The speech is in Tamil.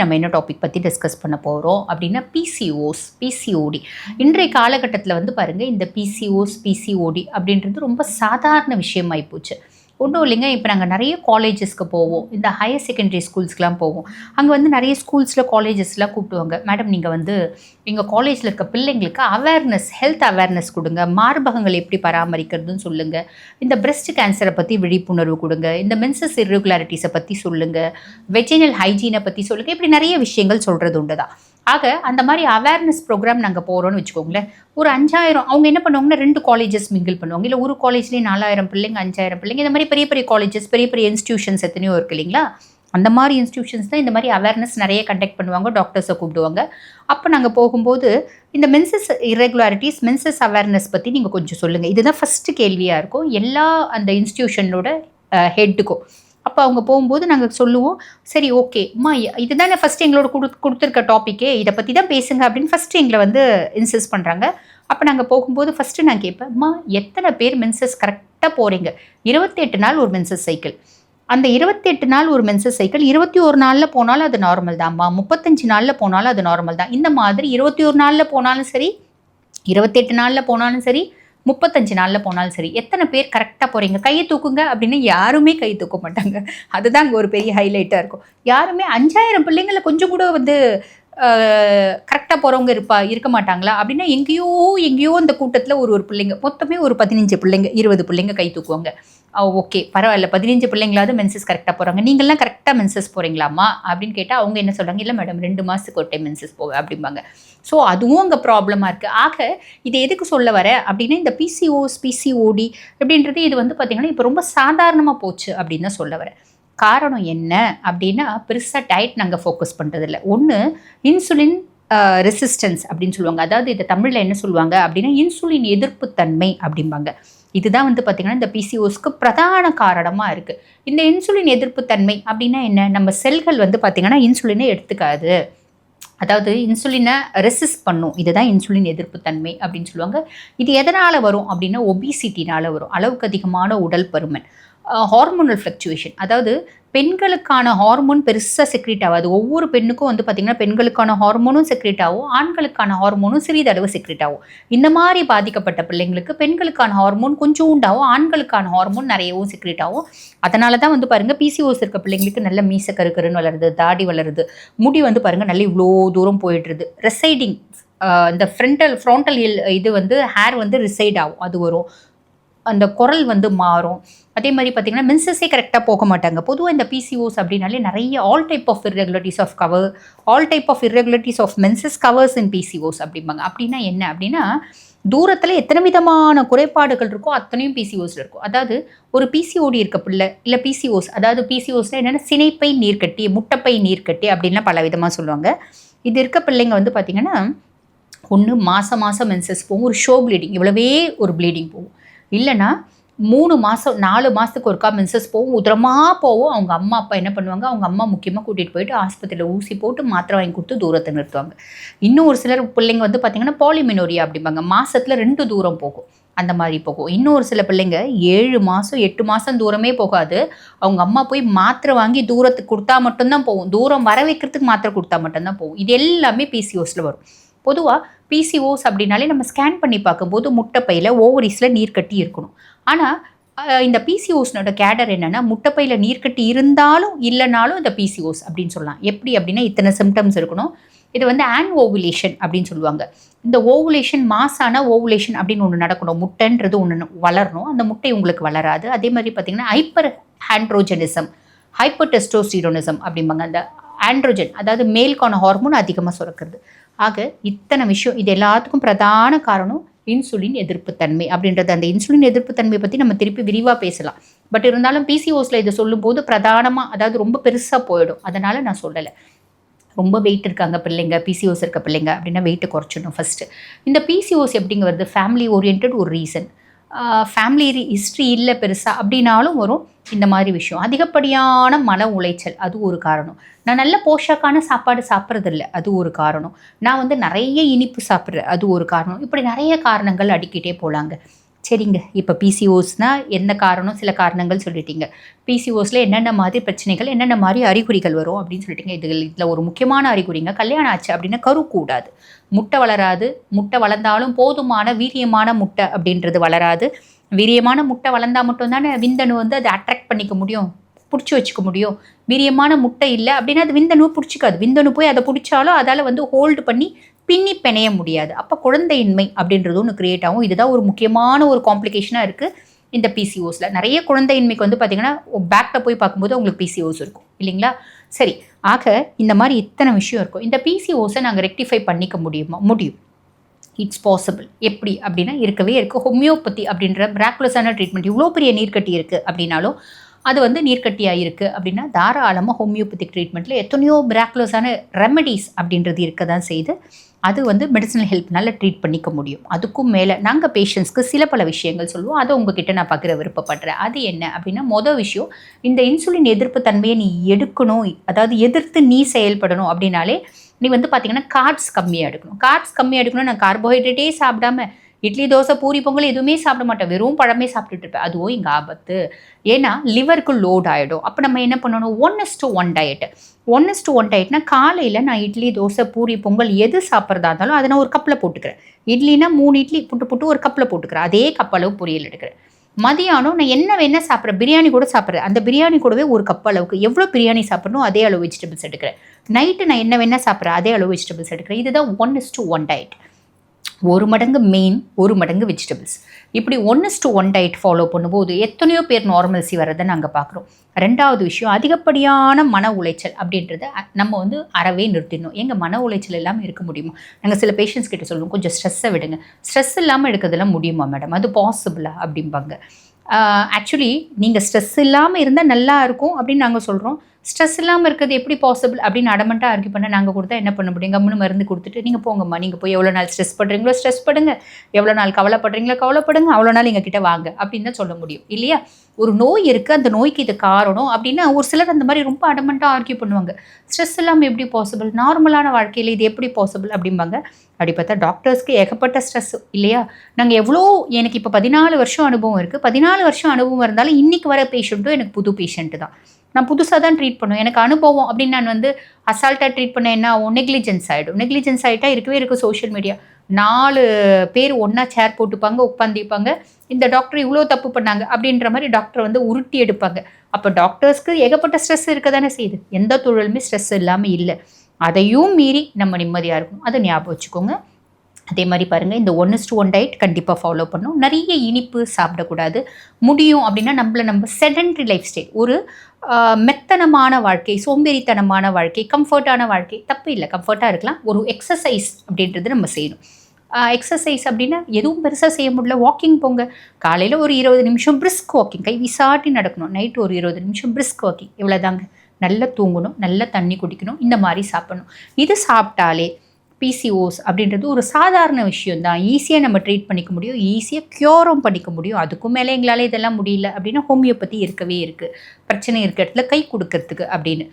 நம்ம என்ன டாபிக் பற்றி டிஸ்கஸ் பண்ண போகிறோம் அப்படின்னா பிசிஓஸ் பிசிஓடி இன்றைய காலகட்டத்தில் வந்து பாருங்கள் இந்த பிசிஓஸ் பிசிஓடி அப்படின்றது ரொம்ப சாதாரண விஷயமாயிப்போச்சு. போச்சு ஒன்றும் இல்லைங்க. இப்போ நாங்கள் நிறைய காலேஜஸ்க்கு போவோம். இந்த ஹையர் செகண்டரி ஸ்கூல்ஸ்க்கெலாம் போவோம். அங்கே வந்து நிறைய ஸ்கூல்ஸில் காலேஜஸ்லாம் கூப்பிடுவாங்க. மேடம் நீங்கள் வந்து எங்கள் காலேஜில் இருக்க பிள்ளைங்களுக்கு அவேர்னஸ் ஹெல்த் அவேர்னஸ் கொடுங்க. மார்பகங்கள் எப்படி பராமரிக்கிறதுன்னு சொல்லுங்கள் இந்த பிரஸ்ட் கேன்சரை பற்றி விழிப்புணர்வு கொடுங்க. இந்த மென்சஸ் இர்ரெகுலாரிட்டிஸை பற்றி சொல்லுங்கள் வெஜினல் ஹைஜீனை பற்றி சொல்லுங்கள் இப்படி நிறைய விஷயங்கள் சொல்கிறது உண்டு தான் ஆக அந்த மாதிரி அவேர்னஸ் ப்ரோக்ராம் நாங்கள் போகிறோம்னு வச்சுக்கோங்களேன் ஒரு அஞ்சாயிரம் அவங்க என்ன பண்ணுவாங்கன்னா ரெண்டு காலேஜஸ் மிங்கிள் பண்ணுவாங்க. இல்லை ஒரு காலேஜ்லேயே நாலாயிரம் பிள்ளைங்க அஞ்சாயிரம் பிள்ளைங்க இந்த மாதிரி பெரிய பெரிய காலேஜஸ் பெரிய பெரிய இன்ஸ்டியூஷன்ஸ் எத்தனையோ இருக்கு இல்லைங்களா? அந்த மாதிரி இன்ஸ்டியூஷன்ஸ் தான் இந்த மாதிரி அவேர்னஸ் நிறைய கண்டக்ட் பண்ணுவாங்க டாக்டர்ஸை கூப்பிடுவாங்க. அப்போ நாங்கள் போகும்போது இந்த மென்சஸ் இரெகுலாரிட்டிஸ் மென்சஸ் அவேர்னஸ் பற்றி நீங்கள் கொஞ்சம் சொல்லுங்கள் இதுதான் ஃபஸ்ட்டு கேள்வியாக இருக்கும். எல்லா அந்த இன்ஸ்டியூஷனோட ஹெட்டுக்கும் அப்போ அவங்க போகும்போது நாங்கள் சொல்லுவோம் சரி ஓகே அம்மா இதுதானே ஃபஸ்ட்டு எங்களோட கொடு கொடுத்துருக்க டாப்பிக்கே இதை பற்றி தான் பேசுங்க அப்படின்னு ஃபஸ்ட்டு எங்களை வந்து இன்சிஸ் பண்ணுறாங்க அப்போ நாங்கள் போகும்போது ஃபஸ்ட்டு நான் கேட்பேன் அம்மா எத்தனை பேர் மென்சஸ் கரெக்டாக போகிறீங்க இருபத்தெட்டு நாள் ஒரு மென்சஸ் சைக்கிள் அந்த இருபத்தெட்டு நாள் ஒரு மென்சஸ் சைக்கிள் இருபத்தி ஒரு நாளில் போனாலும் அது நார்மல் தான்மா முப்பத்தஞ்சு நாளில் போனாலும் அது நார்மல் தான். இந்த மாதிரி இருபத்தி ஒரு நாளில் போனாலும் சரி இருபத்தெட்டு நாளில் போனாலும் சரி முப்பத்தஞ்சு நாளில் போனாலும் சரி எத்தனை பேர் கரெக்டாக போகிறீங்க கையை தூக்குங்க அப்படின்னு யாருமே கை தூக்க மாட்டாங்க. அதுதான் அங்கே ஒரு பெரிய ஹைலைட்டாக இருக்கும். யாருமே அஞ்சாயிரம் பிள்ளைங்களை கொஞ்சம் கூட வந்து கரெக்டாக போகிறவங்க இருப்பா இருக்க மாட்டாங்களா? அப்படின்னா எங்கேயோ எங்கேயோ அந்த கூட்டத்தில் ஒரு ஒரு பிள்ளைங்க மொத்தமே ஒரு பதினஞ்சு பிள்ளைங்க இருபது பிள்ளைங்க கை தூக்குவாங்க. ஓகே பரவாயில்ல. பதினஞ்சு பிள்ளைங்களாவது மென்சஸ் கரெக்டாக போகிறாங்க நீங்கள்லாம் கரெக்டாக மென்சஸ் போகிறீங்களாம்மா அப்படின்னு கேட்டால் அவங்க என்ன சொல்கிறாங்க இல்லை மேடம் ரெண்டு மாதத்துக்கு ஒரு டைம் மென்சஸ் போவேன் அப்படிம்பாங்க. ஸோ அதுவும் அங்கே ப்ராப்ளமாக இருக்குது ஆக இது எதுக்கு சொல்ல வர? அப்படின்னா இந்த பிசிஓஸ் பிசிஓடி அப்படின்றது இது வந்து பார்த்திங்கன்னா இப்போ ரொம்ப சாதாரணமாக போச்சு அப்படின்னு தான் சொல்ல வரேன் காரணம் என்ன அப்படின்னா பெருசாக டயட் நாங்கள் ஃபோக்கஸ் பண்ணுறதில்ல ஒன்று இன்சுலின் ரெசிஸ்டன்ஸ் அப்படின்னு சொல்லுவாங்க. அதாவது இதை தமிழில் என்ன சொல்லுவாங்க அப்படின்னா இன்சுலின் எதிர்ப்புத்தன்மை அப்படிம்பாங்க. இதுதான் வந்து பார்த்திங்கன்னா இந்த பிசிஓஸ்க்கு பிரதான காரணமாக இருக்குது இந்த இன்சுலின் எதிர்ப்புத்தன்மை அப்படின்னா என்ன? நம்ம செல்கள் வந்து பார்த்திங்கன்னா இன்சுலினை எடுத்துக்காது. அதாவது இன்சுலினை ரெசிஸ்ட் பண்ணும். இதுதான் இன்சுலின் எதிர்ப்பு தன்மை அப்படின்னு சொல்லுவாங்க. இது எதனால் வரும் அப்படின்னா ஒபிசிட்டினால் வரும். அளவுக்கு அதிகமான உடல் பருமன். ஹார்மோனல் ஃப்ளக்சுவேஷன் அதாவது பெண்களுக்கான ஹார்மோன் பெருசாக செக்ரேட் ஆகாது. ஒவ்வொரு பெண்ணுக்கும் வந்து பார்த்திங்கன்னா பெண்களுக்கான ஹார்மோனும் செக்ரேட் ஆகும். ஆண்களுக்கான ஹார்மோனும் சிறிதளவு செக்ரேட் ஆகும். இந்த மாதிரி பாதிக்கப்பட்ட பிள்ளைங்களுக்கு பெண்களுக்கான ஹார்மோன் கொஞ்சம் உண்டாகும் ஆண்களுக்கான ஹார்மோன் நிறையவும் செக்ரேட் ஆகும். அதனால தான் வந்து பாருங்கள் பிசிஓஸ் இருக்க பிள்ளைங்களுக்கு நல்ல மீச கருக்கருன்னு வளருது தாடி வளருது. முடி வந்து பாருங்கள் நல்ல இவ்வளோ தூரம் போயிட்டுருது ரெசைடிங் இந்த ஃப்ரண்டல் ஃப்ராண்டல் இது வந்து ஹேர் வந்து ரிசைட் ஆகும். அது வரும். அந்த குரல் வந்து மாறும். அதே மாதிரி பார்த்திங்கன்னா மென்சஸே கரெக்டாக போக மாட்டாங்க. பொதுவாக இந்த பிசிஓஸ் அப்படின்னாலே நிறைய all type of irregularities of cover all type of irregularities of menses covers in PCOS அப்படிம்பாங்க. அப்படின்னா என்ன? அப்படின்னா தூரத்தில் எத்தனை விதமான குறைபாடுகள் இருக்கோ அத்தனையும் பிசிஓஸில் இருக்கும். அதாவது ஒரு பிசிஓடி இருக்க பிள்ளை இல்லை பிசிஓஸ் அதாவது பிசிஓஸில் என்னென்னா சினைப்பை நீர்க்கட்டி முட்டைப்பை நீர்க்கட்டி அப்படின்லாம் பல விதமாக சொல்லுவாங்க. இது இருக்க பிள்ளைங்க வந்து பார்த்திங்கன்னா ஒன்று மாதம் மாதம் மென்சஸ் போகும் ஒரு ஷோ ப்ளீடிங் இவ்வளவே ஒரு ப்ளீடிங் போகும். இல்லைன்னா மூணு மாதம் நாலு மாதத்துக்கு ஒருக்கா மென்சஸ் போகும் உதரமாக போகும் அவங்க அம்மா அப்பா என்ன பண்ணுவாங்க? அவங்க அம்மா முக்கியமாக கூட்டிகிட்டு போயிட்டு ஆஸ்பத்திரியில் ஊசி போட்டு மாத்திரை வாங்கி கொடுத்து தூரத்தை நிறுத்துவாங்க. இன்னும் ஒரு சிலர் பிள்ளைங்க வந்து பார்த்திங்கன்னா பாலிமினோரியா அப்படிம்பாங்க. மாதத்தில் ரெண்டு தூரம் போகும். அந்த மாதிரி போகும். இன்னொரு சில பிள்ளைங்க ஏழு மாதம் எட்டு மாதம் தூரமே போகாது. அவங்க அம்மா போய் மாத்திரை வாங்கி தூரத்துக்கு கொடுத்தா மட்டும்தான் போகும். தூரம் வர வைக்கிறதுக்கு மாத்திரை கொடுத்தா மட்டும்தான் போகும். இது எல்லாமே பிசிஓஸில் வரும். பொதுவாக பிசிஓஸ் அப்படின்னாலே நம்ம ஸ்கேன் பண்ணி பார்க்கும்போது முட்டைப்பையில் ஓவரிஸில் நீர் கட்டி இருக்கணும் ஆனால் இந்த பிசிஓஸ்னோட கேடர் என்னென்னா முட்டைப்பையில் நீர் கட்டி இருந்தாலும் இல்லைனாலும் இந்த பிசிஓஸ் அப்படின்னு சொல்லலாம். எப்படி அப்படின்னா இத்தனை சிம்டம்ஸ் இருக்கணும். இது வந்து ஆன் ஓவுலேஷன் அப்படின்னு சொல்லுவாங்க. இந்த ஓவுலேஷன் மாசான ஓவுலேஷன் அப்படின்னு ஒன்று நடக்கணும். முட்டைன்றது ஒன்று வளரணும். அந்த முட்டை உங்களுக்கு வளராது. அதே மாதிரி பார்த்திங்கன்னா ஹைப்பர் ஹாண்ட்ரோஜனிசம் ஹைப்பர் டெஸ்டோஸ்டிரோனிசம் அப்படிம்பாங்க. அந்த ஆண்ட்ரோஜன் அதாவது மேல்கான ஹார்மோன் அதிகமாக சுரக்கிறது. ஆக இத்தனை விஷயம் இது எல்லாத்துக்கும் பிரதான காரணம் இன்சுலின் எதிர்ப்புத்தன்மை அப்படின்றது. அந்த இன்சுலின் எதிர்ப்புத்தன்மையை பற்றி நம்ம திருப்பி விரிவாக பேசலாம். பட் இருந்தாலும் பிசிஓஸில் இதை சொல்லும்போது பிரதானமாக அதாவது ரொம்ப பெருசாக போயிடும். அதனால் நான் சொல்லலை. ரொம்ப வெயிட் இருக்காங்க பிள்ளைங்க பிசிஓஸ் இருக்க பிள்ளைங்க அப்படின்னா வெயிட்டை குறைச்சிடணும் ஃபஸ்ட்டு இந்த பிசிஓஸ் எப்படிங்கிறது ஃபேமிலி ஓரியன்ட் ஒரு ரீசன் ஃபேமிலி ஹிஸ்ட்ரி இல்லை பெருசாக அப்படின்னாலும் வரும் இந்த மாதிரி விஷயம். அதிகப்படியான மன உளைச்சல் அது ஒரு காரணம். நான் நல்ல போஷாக்கான சாப்பாடு சாப்பிட்றதில்ல அது ஒரு காரணம். நான் வந்து நிறைய இனிப்பு சாப்பிட்றேன் அது ஒரு காரணம். இப்படி நிறைய காரணங்கள் அடிக்கிட்டே போகலாங்க சரிங்க. இப்போ பிசிஓஸ்னால் என்ன காரணம்? சில காரணங்கள் சொல்லிட்டீங்க. பிசிஓஸில் என்னென்ன மாதிரி பிரச்சனைகள் என்னென்ன மாதிரி அறிகுறிகள் வரும் அப்படின்னு சொல்லிட்டீங்க. இது இதில் ஒரு முக்கியமான அறிகுறிங்க. கல்யாணம் ஆச்சு அப்படின்னா கரு கூடாது. முட்டை வளராது. முட்டை வளர்ந்தாலும் போதுமான வீரியமான முட்டை அப்படின்றது வளராது. வீரியமான முட்டை வளர்ந்தால் மட்டும் தானே விந்தணு வந்து அதை அட்ராக்ட் பண்ணிக்க முடியும்? பிடிச்சி வச்சுக்க முடியும். வீரியமான முட்டை இல்லை அப்படின்னா அது விந்தணுவை பிடிச்சிக்காது. விந்தணு போய் அதை பிடிச்சாலும் அதால் வந்து ஹோல்டு பண்ணி பின்னி பிணைய முடியாது. அப்போ குழந்தையின்மை அப்படின்றது ஒன்று கிரியேட் ஆகும். இதுதான் ஒரு முக்கியமான ஒரு காம்ப்ளிகேஷனாக இருக்குது இந்த பிசிஓஸில் நிறைய குழந்தையின்மைக்கு வந்து பார்த்திங்கன்னா பேக்கில் போய் பார்க்கும்போது உங்களுக்கு பிசிஓஸ் இருக்கும். இல்லைங்களா? சரி ஆக இந்த மாதிரி இத்தனை விஷயம் இருக்கும். இந்த பிசிஓஸை நாங்கள் ரெக்டிஃபை பண்ணிக்க முடியுமா? முடியும். இட்ஸ் பாசிபிள் எப்படி? அப்படின்னா இருக்கவே இருக்குது ஹோமியோபதி அப்படின்ற மிராக்குலஸான ட்ரீட்மெண்ட் இவ்வளோ பெரிய நீர்க்கட்டி இருக்குது அப்படின்னாலும் அது வந்து நீர்க்கட்டியாக இருக்குது அப்படின்னா தாராளமாக ஹோமியோபதிக் ட்ரீட்மெண்ட்டில் எத்தனையோ மிராக்குலஸான ரெமடிஸ் அப்படின்றது இருக்க தான் செய்து அது வந்து மெடிசனல் ஹெல்ப்னால ட்ரீட் பண்ணிக்க முடியும். அதுக்கும் மேலே நாங்கள் பேஷண்ட்ஸ்க்கு சில பல விஷயங்கள் சொல்லுவோம். அதை உங்ககிட்ட நான் பார்க்குற விருப்பப்படுறேன். அது என்ன அப்படின்னா மொதல் விஷயம் இந்த இன்சுலின் எதிர்ப்பு தன்மையை நீ எடுக்கணும். அதாவது எதிர்த்து நீ செயல்படணும் அப்படின்னாலே நீ வந்து பார்த்தீங்கன்னா கார்ட்ஸ் கம்மியாக எடுக்கணும். கார்ட்ஸ் கம்மியாக எடுக்கணும் நான் கார்போஹைட்ரேட்டே சாப்பிடாம இட்லி தோசை பூரி பொங்கல் எதுவுமே சாப்பிட மாட்டேன். வெறும் பழமே சாப்பிட்டுட்டு இருப்பேன். அதுவும் இங்கே ஆபத்து. ஏன்னா லிவருக்கு லோட் ஆகிடும் அப்போ நம்ம என்ன பண்ணணும்? One is to one diet one is to one டயட்னா காலையில் நான் இட்லி தோசை பூரி பொங்கல் எது சாப்பிட்றதா இருந்தாலும் அதை நான் ஒரு கப்பில் போட்டுக்கிறேன். இட்லினா மூணு இட்லி புட்டு புட்டு ஒரு கப்பில் போட்டுக்கிறேன். அதே கப் அளவு பொரியல் எடுக்கிறேன். மதியானம் நான் என்ன வேணால் சாப்பிட்றேன். பிரியாணி கூட சாப்பிட்றேன். அந்த பிரியாணி கூடவே ஒரு கப் அளவுக்கு எவ்வளோ பிரியாணி சாப்பிட்ணும் அதே அளவு வெஜிடபிள்ஸ் எடுக்கிறேன். நைட்டு நான் என்ன வேணால் சாப்பிட்றேன் அதே அளவு வெஜிடபிள்ஸ் எடுக்கிறேன். இதுதான் one is to one diet ஒரு மடங்கு மெயின் ஒரு மடங்கு வெஜிடபிள்ஸ் இப்படி one is to one diet follow பண்ணும்போது எத்தனையோ பேர் நார்மல்சி வரதை நாங்கள் பார்க்குறோம். ரெண்டாவது விஷயம் அதிகப்படியான மன உளைச்சல் அப்படின்றத நம்ம வந்து அறவே நிறுத்திடணும். எங்கள் மன உளைச்சல் இல்லாமல் இருக்க முடியுமா? நாங்கள் சில பேஷண்ட்ஸ் கிட்ட சொல்லுவோம் கொஞ்சம் ஸ்ட்ரெஸ்ஸை விடுங்க. ஸ்ட்ரெஸ் இல்லாமல் எடுக்கிறதுலாம் முடியுமா மேடம் அது பாசிபிளா அப்படிம்பாங்க. ஆக்சுவலி நீங்கள் ஸ்ட்ரெஸ் இல்லாமல் இருந்தால் நல்லா இருக்கும் அப்படின்னு நாங்கள் சொல்கிறோம் ஸ்ட்ரெஸ் இல்லாமல் இருக்கிறது எப்படி பாசிபிள் அப்படின்னு அடமெண்ட்டாக ஆர்கியூ பண்ண நாங்கள் கொடுத்தா என்ன பண்ண முடியும்? கம்முன்னு மருந்து கொடுத்துட்டு நீங்கள் போங்கம்மா நீங்கள் போய் எவ்வளோ நாள் ஸ்ட்ரெஸ் பண்ணுறீங்களோ ஸ்ட்ரெஸ் படுங்க. எவ்வளோ நாள் கவலைப்படுறீங்களோ கவலைப்படுங்க. அவ்வளோ நாள் எங்கள் கிட்ட வாங்க. அப்படின்னு தான் சொல்ல முடியும். இல்லையா? ஒரு நோய் இருக்குது அந்த நோய்க்கு இது காரணம் அப்படின்னா ஒரு சிலர் அந்த மாதிரி ரொம்ப அடமெண்ட்டாக ஆர்கியூ பண்ணுவாங்க. ஸ்ட்ரெஸ் இல்லாமல் எப்படி பாசிபிள் நார்மலான வாழ்க்கையில் இது எப்படி பாசிபிள் அப்படிம்பாங்க. அப்படி பார்த்தா டாக்டர்ஸ்க்கு ஏகப்பட்ட ஸ்ட்ரெஸ் இல்லையா? நாங்கள் எவ்வளோ எனக்கு இப்போ பதினாலு வருஷம் அனுபவம் இருக்குது பதினாலு வருஷம் அனுபவம் இருந்தாலும் இன்றைக்கி வர பேஷண்ட்டும் எனக்கு புது பேஷண்ட்டு தான். நான் புதுசாக தான் ட்ரீட் பண்ணுவேன். எனக்கு அனுபவம் அப்படின்னு நான் வந்து அசால்ட்டாக ட்ரீட் பண்ண என்ன ஆகும் நெக்லிஜென்ஸ் ஆகிடும் நெக்லிஜென்ஸ் ஆகிட்டா இருக்கவே இருக்குது சோஷியல் மீடியா நாலு பேர் ஒன்றா சேர் போட்டுப்பாங்க உட்காந்துப்பாங்க இந்த டாக்டர் இவ்வளோ தப்பு பண்ணாங்க அப்படின்ற மாதிரி டாக்டர் வந்து உருட்டி எடுப்பாங்க. அப்போ டாக்டர்ஸ்க்கு ஏகப்பட்ட ஸ்ட்ரெஸ் இருக்க தானே செய்யுது. எந்த தொழிலுமே ஸ்ட்ரெஸ் இல்லாமல் இல்லை. அதையும் மீறி நம்ம நிம்மதியாக இருக்கணும். அதை ஞாபகம் வச்சுக்கோங்க. அதே மாதிரி பாருங்கள் இந்த ஒன் டு ஒன் டயட் கண்டிப்பாக ஃபாலோ பண்ணும். நிறைய இனிப்பு சாப்பிடக்கூடாது. முடியும் அப்படின்னா நம்மளை நம்ம செடன்ட்ரி லைஃப் ஸ்டைல் ஒரு மெத்தனமான வாழ்க்கை சோம்பேறித்தனமான வாழ்க்கை கம்ஃபர்ட்டான வாழ்க்கை தப்பு இல்லை. கம்ஃபர்ட்டாக இருக்கலாம். ஒரு எக்ஸசைஸ் அப்படின்றது நம்ம செய்யணும். எக்ஸசைஸ் அப்படின்னா எதுவும் பெருசாக செய்ய முடியல. வாக்கிங் போங்க. காலையில் ஒரு இருபது நிமிஷம் பிரிஸ்க் வாக்கிங் கை விசாட்டி நடக்கணும். நைட்டு ஒரு இருபது நிமிஷம் பிரிஸ்க் வாக்கிங் இவ்வளோதாங்க நல்லா தூங்கணும். நல்லா தண்ணி குடிக்கணும். இந்த மாதிரி சாப்பிடணும். இது சாப்பிட்டாலே பிசிஓஸ் அப்படின்றது ஒரு சாதாரண விஷயம் தான் ஈஸியாக நம்ம ட்ரீட் பண்ணிக்க முடியும். ஈஸியாக க்யூரும் பண்ணிக்க முடியும். அதுக்கும் மேலே எங்களால் இதெல்லாம் முடியல அப்படின்னா ஹோமியோபதி இருக்கவே இருக்குது பிரச்சனை இருக்க இடத்துல கை கொடுக்கறதுக்கு அப்படின்னு.